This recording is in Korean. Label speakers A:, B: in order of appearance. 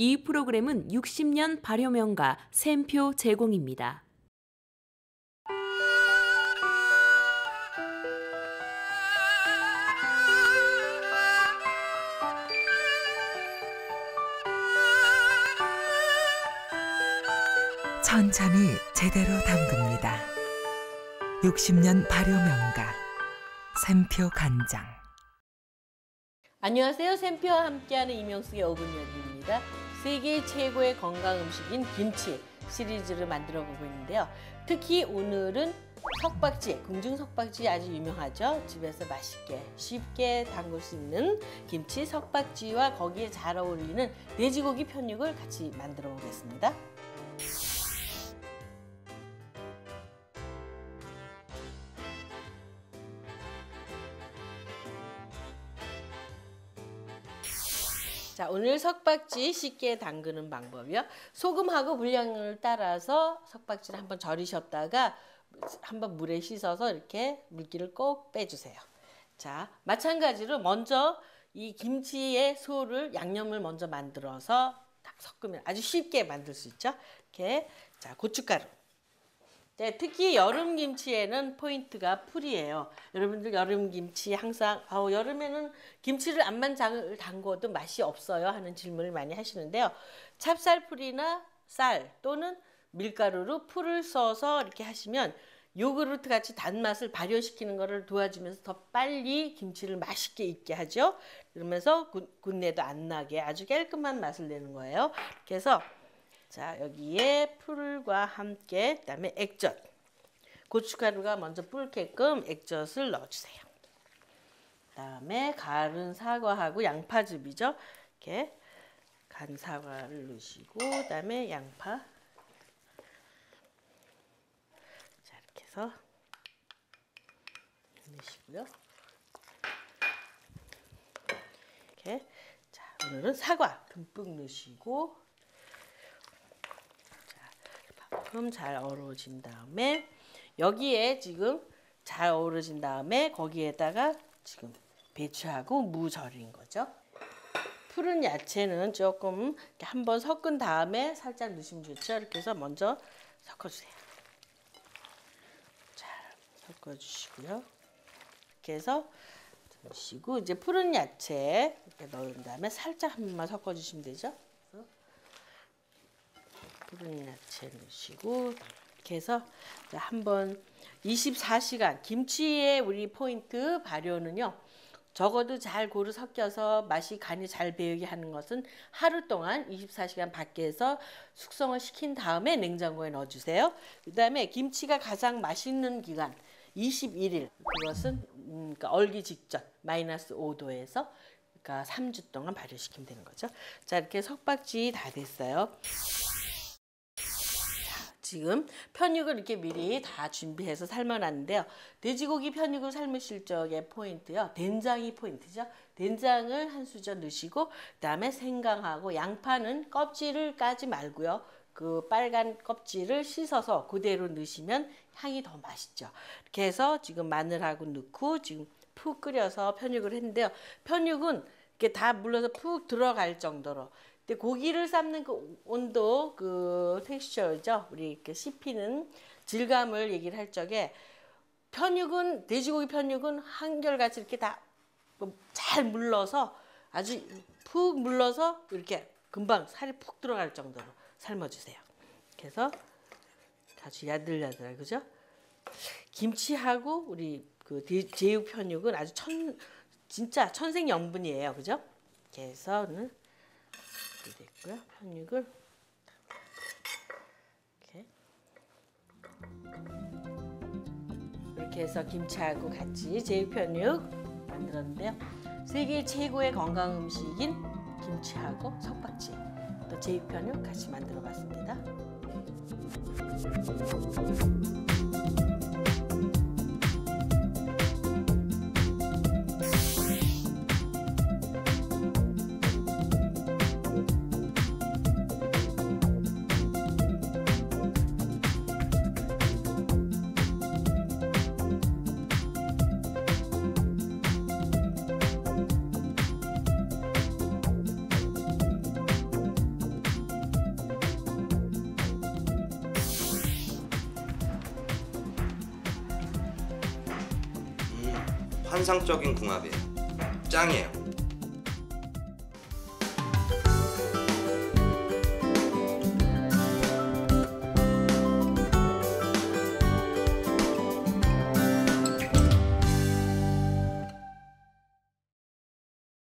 A: 이 프로그램은 60년 발효명가 샘표 제공입니다.
B: 천천히 제대로 담급니다. 60년 발효명가 샘표 간장
C: 안녕하세요. 샘표와 함께하는 이명숙의 5분 요리입니다. 세계 최고의 건강 음식인 김치 시리즈를 만들어 보고 있는데요. 특히 오늘은 석박지, 궁중 석박지 아주 유명하죠. 집에서 맛있게 쉽게 담글 수 있는 김치 석박지와 거기에 잘 어울리는 돼지고기 편육을 같이 만들어 보겠습니다. 자, 오늘 석박지 쉽게 담그는 방법이요. 소금하고 물량을 따라서 석박지를 한번 절이셨다가 한번 물에 씻어서 이렇게 물기를 꼭 빼주세요. 자, 마찬가지로 먼저 이 김치의 소를 양념을 먼저 만들어서 딱 섞으면 아주 쉽게 만들 수 있죠. 이렇게 자 고춧가루. 네, 특히 여름 김치에는 포인트가 풀이에요. 여러분들 여름 김치 항상 아우 여름에는 김치를 잘 담궈도 맛이 없어요 하는 질문을 많이 하시는데요. 찹쌀풀이나 쌀 또는 밀가루로 풀을 써서 이렇게 하시면 요구르트 같이 단맛을 발효시키는 것을 도와주면서 더 빨리 김치를 맛있게 익게 하죠. 그러면서 군내도 안 나게 아주 깔끔한 맛을 내는 거예요. 그래서 자 여기에 풀과 함께 그다음에 액젓 고춧가루가 먼저 불게끔 액젓을 넣어주세요. 그다음에 갈은 사과하고 양파즙이죠. 이렇게 간 사과를 넣으시고 그다음에 양파 자 이렇게 해서 넣으시고요. 이렇게 자 오늘은 사과 듬뿍 넣으시고 만큼 잘 어우러진 다음에 여기에 지금 잘 어우러진 다음에 거기에다가 지금 배추하고 무 절인 거죠. 푸른 야채는 조금 한번 섞은 다음에 살짝 넣으시면 좋죠. 이렇게 해서 먼저 섞어주세요. 잘 섞어주시고요. 이렇게 해서 넣으시고 이제 푸른 야채 이렇게 넣은 다음에 살짝 한 번만 섞어주시면 되죠. 푸른 야채 넣으시고 이렇게 해서 한번 24시간 김치의 우리 포인트 발효는요. 적어도 잘 고루 섞여서 맛이 간이 잘 배우게 하는 것은 하루 동안 24시간 밖에서 숙성을 시킨 다음에 냉장고에 넣어주세요. 그 다음에 김치가 가장 맛있는 기간 21일 그것은 음, 그러니까 얼기 직전 마이너스 5도에서 그러니까 3주 동안 발효시키면 되는 거죠. 자 이렇게 석박지 다 됐어요. 지금 편육을 이렇게 미리 다 준비해서 삶아놨는데요. 돼지고기 편육을 삶으실 적의 포인트요. 된장이 포인트죠. 된장을 한 수저 넣으시고 그다음에 생강하고 양파는 껍질을 까지 말고요. 그 빨간 껍질을 씻어서 그대로 넣으시면 향이 더 맛있죠. 이렇게 해서 지금 마늘하고 넣고 지금 푹 끓여서 편육을 했는데요. 편육은 이렇게 다 물러서 푹 들어갈 정도로 근데 고기를 삶는 그 온도, 그 텍스처죠. 우리 이렇게 씹히는 질감을 얘기를 할 적에 편육은 돼지고기 편육은 한결같이 이렇게 다 잘 물러서 아주 푹 물러서 이렇게 금방 살이 푹 들어갈 정도로 삶아주세요. 그래서 아주 야들야들 그죠? 김치하고 우리 그 제육 편육은 아주 천 진짜 천생 연분이에요, 그죠? 그래서는 이렇게 됐고요. 편육을 이렇게 이렇게 해서 김치하고 같이 제육편육 만들었는데요. 세계 최고의 건강 음식인 김치하고 석박지 또 제육편육 같이 만들어 봤습니다.
D: 환상적인 궁합이에요. 짱이에요.